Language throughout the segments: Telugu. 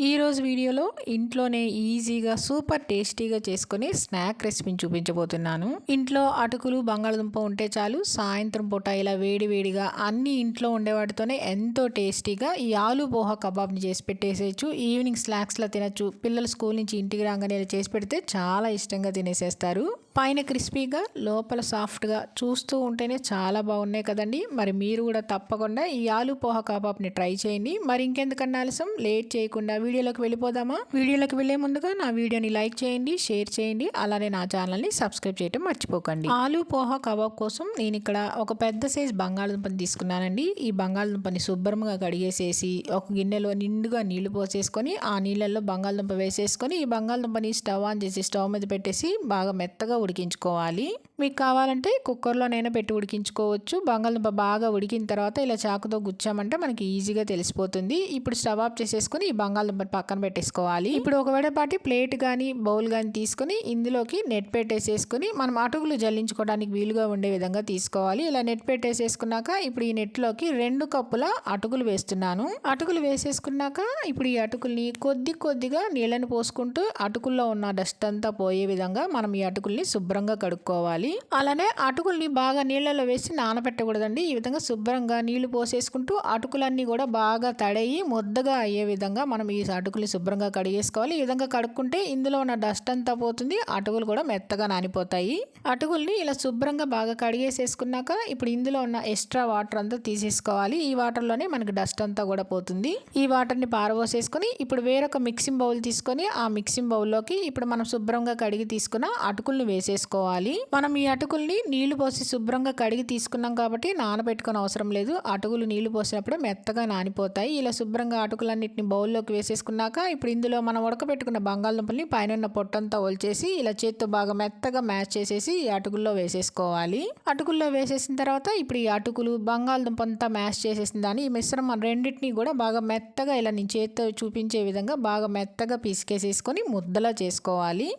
ఈరోజు వీడియోలో ఇంట్లోనే ఈజీగా సూపర్ టేస్టీగా చేసుకుని స్నాక్ రెసిపీని చూపించబోతున్నాను. ఇంట్లో అటుకులు బంగాళదుంప ఉంటే చాలు సాయంత్రం పూట ఇలా వేడి వేడిగా అన్ని ఇంట్లో ఉండేవాటితోనే ఎంతో టేస్టీగా ఈ ఆలు పోహా కబాబ్ని చేసి పెట్టేసేయచ్చు. ఈవినింగ్ స్నాక్స్లో తినచ్చు. పిల్లలు స్కూల్ నుంచి ఇంటికి రాగానే ఇలా చేసి పెడితే చాలా ఇష్టంగా తినేసేస్తారు. పైన క్రిస్పీగా లోపల సాఫ్ట్గా చూస్తూ ఉంటేనే చాలా బాగున్నాయి కదండి. మరి మీరు కూడా తప్పకుండా ఈ ఆలు పోహా కబాబ్ని ట్రై చేయండి. మరి ఇంకెందుకన్నా ఆలస్యం? లేట్ చేయకుండా వీడియోలోకి వెళ్ళిపోదామా? వీడియోలోకి వెళ్ళే ముందుగా నా వీడియోని లైక్ చేయండి షేర్ చేయండి అలానే నా ఛానల్ని సబ్స్క్రైబ్ చేయడం మర్చిపోకండి. ఆలు పోహా కబాబ్ కోసం నేను ఇక్కడ ఒక పెద్ద సైజ్ బంగాళదుంపని తీసుకున్నానండి. ఈ బంగాళదుంపని శుభ్రంగా కడిగేసేసి ఒక గిన్నెలో నిండుగా నీళ్ళు పోసేసుకొని ఆ నీళ్ళల్లో బంగాళదుంప వేసేసుకొని ఈ బంగాళదుంపని స్టవ్ ఆన్ చేసి స్టవ్ మీద పెట్టేసి బాగా మెత్తగా ఉడికించుకోవాలి. మీకు కావాలంటే కుక్కర్లోనైనా పెట్టి ఉడికించుకోవచ్చు. బంగాళదుంప బాగా ఉడికిన తర్వాత ఇలా చాకుతో గుచ్చామంటే మనకి ఈజీగా తెలిసిపోతుంది. ఇప్పుడు స్టవ్ ఆఫ్ చేసేసుకొని ఈ బంగాళదుంప పక్కన పెట్టేసుకోవాలి. ఇప్పుడు ఒక వెడపాటి ప్లేట్ కానీ బౌల్ కానీ తీసుకొని ఇందులోకి నెట్ పెట్టేసేసుకొని మనం అటుకులు జల్లించుకోవడానికి వీలుగా ఉండే విధంగా తీసుకోవాలి. ఇలా నెట్ పెట్టేసేసుకున్నాక ఇప్పుడు ఈ నెట్లోకి రెండు కప్పుల అటుకులు వేస్తున్నాను. అటుకులు వేసేసుకున్నాక ఇప్పుడు ఈ అటుకుల్ని కొద్ది కొద్దిగా నీళ్ళని పోసుకుంటూ అటుకుల్లో ఉన్న డస్ట్ అంతా పోయే విధంగా మనం ఈ అటుకుల్ని శుభ్రంగా కడుక్కోవాలి. అలానే అటుకుల్ని బాగా నీళ్ళలో వేసి నానబెట్టకూడదండి ఈ విధంగా శుభ్రంగా నీళ్ళు పోసేసుకుంటూ అటుకులన్నీ కూడా బాగా తడయి ముద్దగా అయ్యే విధంగా మనం ఈ అటుకులు శుభ్రంగా కడిగేసుకోవాలి. ఈ విధంగా కడుక్కుంటే ఇందులో ఉన్న డస్ట్ అంతా పోతుంది. అటుకులు కూడా మెత్తగా నానిపోతాయి. అటుకుల్ని ఇలా శుభ్రంగా బాగా కడిగేసేసుకున్నాక ఇప్పుడు ఇందులో ఉన్న ఎక్స్ట్రా వాటర్ అంతా తీసేసుకోవాలి. ఈ వాటర్లోనే మనకి డస్ట్ అంతా కూడా పోతుంది. ఈ వాటర్ని పారబోసేసుకొని ఇప్పుడు వేరొక మిక్సింగ్ బౌల్ తీసుకొని ఆ మిక్సింగ్ బౌల్లోకి ఇప్పుడు మనం శుభ్రంగా కడిగి తీసుకున్న అటుకుల్ని వేసేసుకోవాలి. మనం ఈ అటుకుల్ని నీళ్ళు పోసి శుభ్రంగా కడిగి తీసుకున్నాం కాబట్టి నానబెట్టుకుని అవసరం లేదు. అటుకులు నీళ్ళు పోసినప్పుడు మెత్తగా నానిపోతాయి. ఇలా శుభ్రంగా అటుకులన్నిటిని బౌల్లోకి తీసుకున్నాక ఇప్పుడు ఇందులో మనం ఉడకబెట్టుకున్న బంగాళదుంపల్ని పైన ఉన్న పొట్టంతా ఒలిచేసి ఇలా చేత్తో బాగా మెత్తగా మ్యాచ్ చేసేసి ఈ అటుకుల్లో వేసేసుకోవాలి. అటుకుల్లో వేసేసిన తర్వాత ఇప్పుడు ఈ అటుకులు బంగాళదుంప అంతా మ్యాష్ చేసేసిన దాన్ని ఈ మిశ్రమం రెండింటిని కూడా బాగా మెత్తగా ఇలా నేను చేత్తో చూపించే విధంగా బాగా మెత్తగా పిసికేసేసుకొని ముద్దలా చేసుకోవాలి.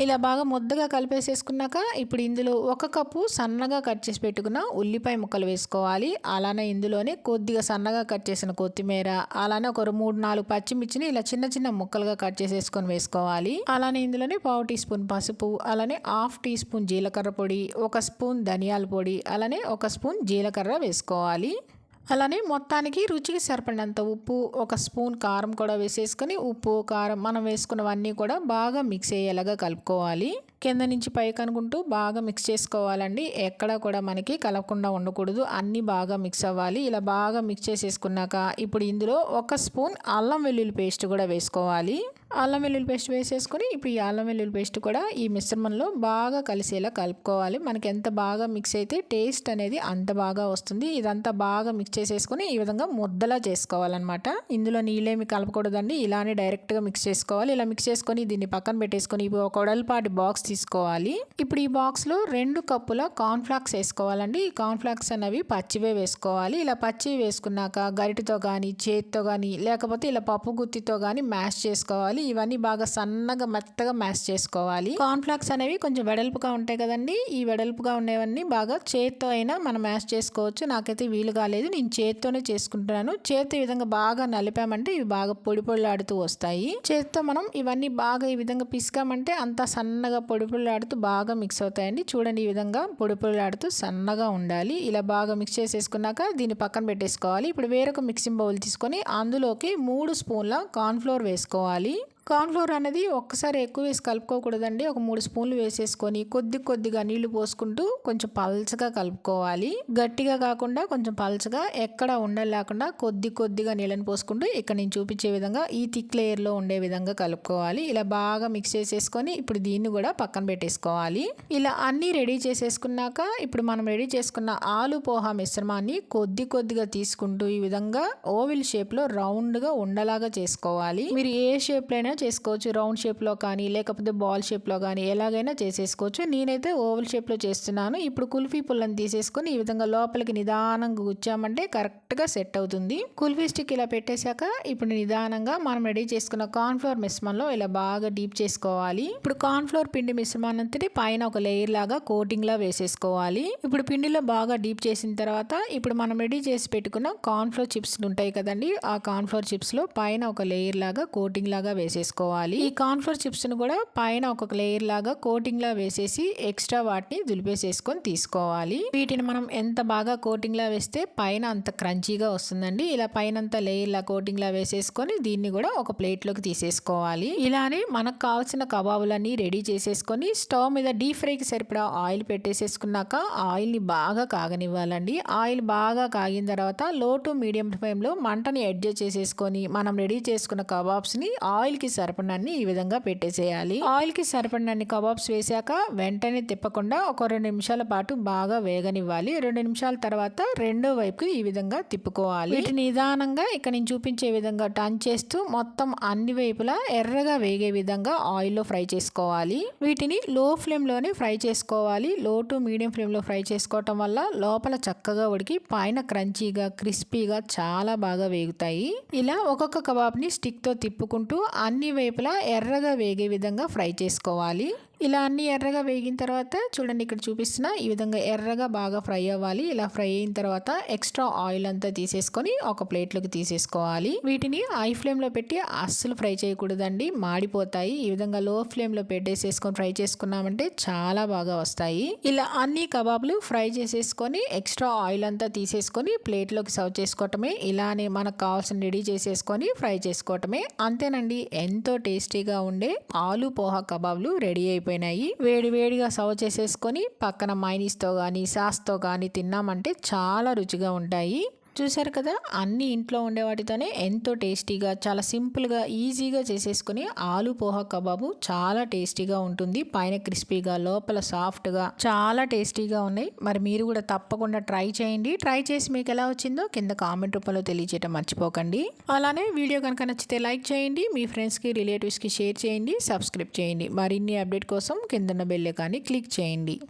ఇలా బాగా ముద్దగా కలిపేసేసుకున్నాక ఇప్పుడు ఇందులో ఒక కప్పు సన్నగా కట్ చేసి పెట్టుకున్న ఉల్లిపాయ ముక్కలు వేసుకోవాలి. అలానే ఇందులోనే కొద్దిగా సన్నగా కట్ చేసిన కొత్తిమీర అలానే ఒక మూడు నాలుగు పచ్చిమిర్చిని ఇలా చిన్న చిన్న ముక్కలుగా కట్ చేసేసుకొని వేసుకోవాలి. అలానే ఇందులోనే పావు టీ స్పూన్ పసుపు అలానే హాఫ్ టీ స్పూన్ జీలకర్ర పొడి ఒక స్పూన్ ధనియాల పొడి అలానే ఒక స్పూన్ జీలకర్ర వేసుకోవాలి. అలానే మొత్తానికి రుచికి సరిపడినంత ఉప్పు ఒక స్పూన్ కారం కూడా వేసేసుకొని ఉప్పు కారం మనం వేసుకున్నవన్నీ కూడా బాగా మిక్స్ అయ్యేలాగా కలుపుకోవాలి. కింద నుంచి పైకి అనుకుంటూ బాగా మిక్స్ చేసుకోవాలండి. ఎక్కడ కూడా మనకి కలపకుండా ఉండకూడదు. అన్నీ బాగా మిక్స్ అవ్వాలి. ఇలా బాగా మిక్స్ చేసేసుకున్నాక ఇప్పుడు ఇందులో ఒక స్పూన్ అల్లం వెల్లుల్లి పేస్ట్ కూడా వేసుకోవాలి. అల్లం వెల్లుల్లి పేస్ట్ వేసేసుకొని ఇప్పుడు ఈ అల్లం వెల్లుల్లి పేస్ట్ కూడా ఈ మిశ్రమంలో బాగా కలిసేలా కలుపుకోవాలి. మనకి ఎంత బాగా మిక్స్ అయితే టేస్ట్ అనేది అంత బాగా వస్తుంది. ఇదంతా బాగా మిక్స్ చేసేసుకొని ఈ విధంగా ముద్దలా చేసుకోవాలన్నమాట. ఇందులో నీళ్ళేమి కలపకూడదండి. ఇలానే డైరెక్ట్గా మిక్స్ చేసుకోవాలి. ఇలా మిక్స్ చేసుకొని దీన్ని పక్కన పెట్టేసుకొని ఇప్పుడు ఒక వడలపాటి బాక్స్ తీసుకోవాలి. ఇప్పుడు ఈ బాక్స్లో రెండు కప్పుల కార్న్ఫ్లాక్స్ వేసుకోవాలండి. ఈ కార్న్ఫ్లాక్స్ అనేవి పచ్చివే వేసుకోవాలి. ఇలా పచ్చివి వేసుకున్నాక గరిటతో కానీ చేతితో కానీ లేకపోతే ఇలా పప్పు గుత్తితో కానీ మ్యాష్ చేసుకోవాలి. ఇవన్నీ బాగా సన్నగా మెత్తగా మ్యాష్ చేసుకోవాలి. కార్న్ఫ్లాక్స్ అనేవి కొంచెం వెడల్పుగా ఉంటాయి కదండి. ఈ వెడల్పుగా ఉండేవన్నీ బాగా చేత్తో అయినా మనం మ్యాష్ చేసుకోవచ్చు. నాకైతే వీలు కాలేదు. నేను చేత్తోనే చేసుకుంటున్నాను. చేతి ఈ విధంగా బాగా నలిపామంటే ఇవి బాగా పొడి పొడిలాడుతూ వస్తాయి. చేత్తో మనం ఇవన్నీ బాగా ఈ విధంగా పిసికామంటే అంత సన్నగా పొడి పొడిలాడుతూ బాగా మిక్స్ అవుతాయండి. చూడండి ఈ విధంగా పొడిపొడిలాడుతూ సన్నగా ఉండాలి. ఇలా బాగా మిక్స్ చేసేసుకున్నాక దీన్ని పక్కన పెట్టేసుకోవాలి. ఇప్పుడు వేరొక మిక్సింగ్ బౌల్ తీసుకొని అందులోకి మూడు స్పూన్ల కార్న్ఫ్లోర్ వేసుకోవాలి. కార్న్ఫ్లోర్ అనేది ఒక్కసారి ఎక్కువ వేసి కలుపుకోకూడదండి. ఒక మూడు స్పూన్లు వేసేసుకొని కొద్ది కొద్దిగా నీళ్ళు పోసుకుంటూ కొంచెం పల్చగా కలుపుకోవాలి. గట్టిగా కాకుండా కొంచెం పల్చగా ఎక్కడ ఉండలు లేకుండా కొద్ది కొద్దిగా నీళ్ళని పోసుకుంటూ ఇక్కడ నేను చూపించే విధంగా ఈ థిక్ లేయర్లో ఉండే విధంగా కలుపుకోవాలి. ఇలా బాగా మిక్స్ చేసేసుకొని ఇప్పుడు దీన్ని కూడా పక్కన పెట్టేసుకోవాలి. ఇలా అన్నీ రెడీ చేసేసుకున్నాక ఇప్పుడు మనం రెడీ చేసుకున్న ఆలు పోహా మిశ్రమాన్ని కొద్ది కొద్దిగా తీసుకుంటూ ఈ విధంగా ఓవిల్ షేప్లో రౌండ్గా ఉండలాగా చేసుకోవాలి. మీరు ఏ షేప్లో అయినా చేసుకోవచ్చు రౌండ్ షేప్లో కానీ లేకపోతే బాల్ షేప్లో కానీ ఎలాగైనా చేసేసుకోవచ్చు. నేనైతే ఓవల్ షేప్లో చేస్తున్నాను. ఇప్పుడు కుల్ఫీ పుల్లని తీసేసుకొని ఈ విధంగా లోపలికి నిదానంగా గుచ్చామంటే కరెక్ట్గా సెట్ అవుతుంది. కుల్ఫీ స్టిక్ ఇలా పెట్టేశాక ఇప్పుడు నిదానంగా మనం రెడీ చేసుకున్న కార్న్ఫ్లోర్ మిశ్రమంలో ఇలా బాగా డీప్ చేసుకోవాలి. ఇప్పుడు కార్న్ఫ్లోర్ పిండి మిశ్రమాన్నంతటి పైన ఒక లేయర్ లాగా కోటింగ్ లా వేసేసుకోవాలి. ఇప్పుడు పిండిలో బాగా డీప్ చేసిన తర్వాత ఇప్పుడు మనం రెడీ చేసి పెట్టుకున్న కార్న్ఫ్లోర్ చిప్స్ ఉంటాయి కదండి ఆ కార్న్ఫ్లోర్ చిప్స్లో పైన ఒక లేయర్ లాగా కోటింగ్ లాగా వేసేసుకోవాలి. ఈ కార్న్ఫ్లోర్ చిప్స్ను కూడా పైన ఒక లేయర్ లాగా కోటింగ్ లా వేసేసి ఎక్స్ట్రా వాటిని దులిపేసేసుకొని తీసుకోవాలి. వీటిని మనం ఎంత బాగా కోటింగ్ లా వేస్తే పైన అంత క్రంచీగా వస్తుందండి. ఇలా పైన అంతా లేయర్ లా కోటింగ్ లా వేసేసుకొని దీన్ని కూడా ఒక ప్లేట్లోకి తీసేసుకోవాలి. ఇలానే మనకు కావాల్సిన కబాబులన్నీ రెడీ చేసేసుకొని స్టవ్ మీద డీప్ ఫ్రైకి సరిపడా ఆయిల్ పెట్టేసేసుకున్నాక ఆయిల్ని బాగా కాగనివ్వాలండి. ఆయిల్ బాగా కాగిన తర్వాత లో టు మీడియం ఫ్లేమ్లో మంటని అడ్జస్ట్ చేసేసుకొని మనం రెడీ చేసుకున్న కబాబ్స్ని ఆయిల్కి సరిపడినన్ని ఈ విధంగా పెట్టేసేయాలి. ఆయిల్కి సరిపడినన్ని కబాబ్స్ వేశాక వెంటనే తిప్పకుండా ఒక రెండు నిమిషాల పాటు బాగా వేగనివ్వాలి. రెండు నిమిషాల తర్వాత రెండో వైపుకి ఈ విధంగా తిప్పుకోవాలి. వీటిని నిదానంగా ఇక్కడ నేను చూపించే విధంగా టర్న్ చేస్తూ మొత్తం అన్ని వైపులా ఎర్రగా వేగే విధంగా ఆయిల్లో ఫ్రై చేసుకోవాలి. వీటిని లో ఫ్లేమ్లోనే ఫ్రై చేసుకోవాలి. లో టు మీడియం ఫ్లేమ్లో ఫ్రై చేసుకోవటం వల్ల లోపల చక్కగా ఉడికి పైన క్రంచీగా క్రిస్పీగా చాలా బాగా వేగుతాయి. ఇలా ఒక్కొక్క కబాబ్ని స్టిక్తో తిప్పుకుంటూ అన్ని వైపులా ఎర్రగా వేగే విధంగా ఫ్రై చేసుకోవాలి. ఇలా అన్ని ఎర్రగా వేగిన తర్వాత చూడండి ఇక్కడ చూపిస్తున్న ఈ విధంగా ఎర్రగా బాగా ఫ్రై అవ్వాలి. ఇలా ఫ్రై అయిన తర్వాత ఎక్స్ట్రా ఆయిల్ అంతా తీసేసుకొని ఒక ప్లేట్లోకి తీసేసుకోవాలి. వీటిని హై ఫ్లేమ్లో పెట్టి అస్సలు ఫ్రై చేయకూడదండి. మాడిపోతాయి. ఈ విధంగా లో ఫ్లేమ్లో పెట్టేసేసుకొని ఫ్రై చేసుకున్నామంటే చాలా బాగా వస్తాయి. ఇలా అన్ని కబాబ్లు ఫ్రై చేసేసుకొని ఎక్స్ట్రా ఆయిల్ అంతా తీసేసుకొని ప్లేట్లోకి సర్వ్ చేసుకోవటమే ఇలానే మనకు కావాల్సిన రెడీ చేసేసుకొని ఫ్రై చేసుకోవటమే. అంతేనండి ఎంతో టేస్టీగా ఉండే ఆలు పోహా కబాబ్లు రెడీ అయిపోయినాయి. వేడి వేడిగా సర్వ్ చేసేసుకొని పక్కన మైనీస్తో కానీ సాస్తో కానీ తిన్నామంటే చాలా రుచిగా ఉంటాయి. చూసారు కదా అన్ని ఇంట్లో ఉండే వాటితోనే ఎంతో టేస్టీగా చాలా సింపుల్గా ఈజీగా చేసేసుకుని ఆలు పోహా కబాబు చాలా టేస్టీగా ఉంటుంది. పైన క్రిస్పీగా లోపల సాఫ్ట్గా చాలా టేస్టీగా ఉన్నాయి. మరి మీరు కూడా తప్పకుండా ట్రై చేయండి. ట్రై చేసి మీకు ఎలా వచ్చిందో కింద కామెంట్ రూపంలో తెలియజేయడం మర్చిపోకండి. అలానే వీడియో కనుక నచ్చితే లైక్ చేయండి. మీ ఫ్రెండ్స్కి రిలేటివ్స్కి షేర్ చేయండి. సబ్స్క్రైబ్ చేయండి. మరిన్ని అప్డేట్ కోసం కిందన్న బెల్ కానీ క్లిక్ చేయండి.